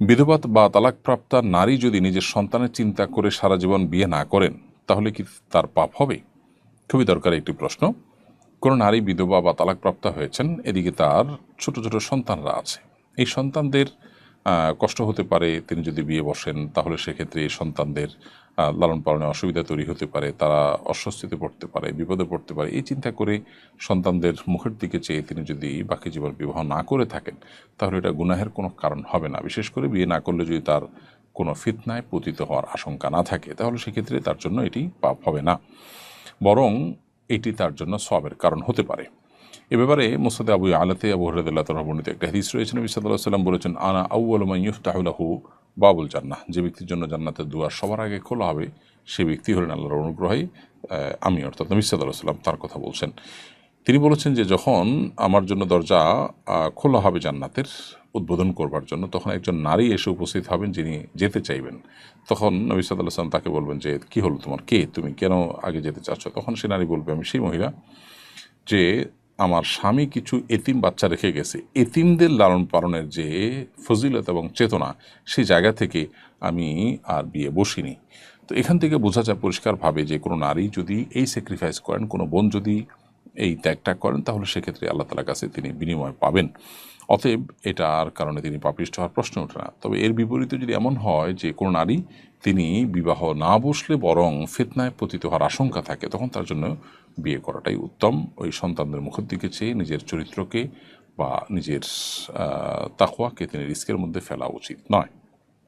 বিধবা বা তালাকপ্রাপ্তা নারী যদি নিজের সন্তানের চিন্তা করে সারা জীবন বিয়ে না করেন, তাহলে কি তার পাপ হবে? খুবই দরকার একটি প্রশ্ন। কোনো নারী বিধবা বা তালাকপ্রাপ্তা হয়েছেন, এদিকে তার ছোট ছোট সন্তানরা আছে। এই সন্তানদের কষ্ট হতে পারে, তিনি যদি বিয়ে বসেন, তাহলে সেক্ষেত্রে সন্তানদের লালন পালনে অসুবিধা তৈরি হতে পারে, তারা অস্বস্তিতে পড়তে পারে, বিপদে পড়তে পারে, এই চিন্তা করে সন্তানদের মুখের দিকে চেয়ে তিনি যদি বাকি জীবন বিবাহ না করে থাকেন, তাহলে এটা গুনাহের কোনো কারণ হবে না। বিশেষ করে বিয়ে না করলে যদি তার কোনো ফিতনায় পতিত হওয়ার আশঙ্কা না থাকে, তাহলে সেক্ষেত্রে তার জন্য এটি পাপ হবে না। বরং এটি তার জন্য সবের কারণ হতে পারে। এ ব্যাপারে মোসাদে আবু আলাতে আবু হরদুল্লাহ বর্ণিত একটা হাদিস রয়েছে। নবী সাল্লাহ সাল্লাম বলেছেন, আনা আউ্লমা ইউফতাহুল্লাহু বাবুল জান্না যে ব্যক্তির জন্য জান্নাতের দুয়ার সবার আগে খোলা হবে, সে ব্যক্তি হলেন আল্লাহর অনুগ্রহে আমি, অর্থাৎ নবী সাল্লাম তার কথা বলছেন। তিনি বলেছেন যে যখন আমার জন্য দরজা খোলা হবে জান্নাতের, উদ্বোধন করবার জন্য, তখন একজন নারী এসে উপস্থিত হবেন যিনি যেতে চাইবেন। তখন নবী সাল্লাহ সাল্লাম তাকে বলবেন যে, কি হলো তোমার? কে? তুমি কেন আগে যেতে চাচ্ছ? তখন সে নারী বলবে, আমি সেই মহিলা যে আমার স্বামী কিছু এতিম বাচ্চা রেখে গেছে। এতিমদের লালন পালনের যে ফজিলত এবং চেতনা সেই জায়গা থেকে আমি আর বিয়ে বসিনি। তো এখান থেকে বোঝা যায় পরিষ্কারভাবে যে কোনো নারী যদি এই স্যাক্রিফাইস করেন, কোনো বোন যদি এই ত্যাগটা করেন তাহলে সেক্ষেত্রে আল্লাহ তালার কাছে তিনি বিনিময় পাবেন। অতএব এটার কারণে তিনি পাপিষ্ট হওয়ার প্রশ্ন ওঠে না। তবে এর বিপরীতে যদি এমন হয় যে কোনো নারী তিনি বিবাহ না বসলে বরং ফিতনায় পতিত হওয়ার আশঙ্কা থাকে তখন তার জন্য বিয়ে করাটাই উত্তম। ওই সন্তানদের মুখের দিকে চেয়ে নিজের চরিত্রকে বা নিজের আহ, তাকওয়াকে তিনি রিস্কের মধ্যে ফেলা উচিত নয়।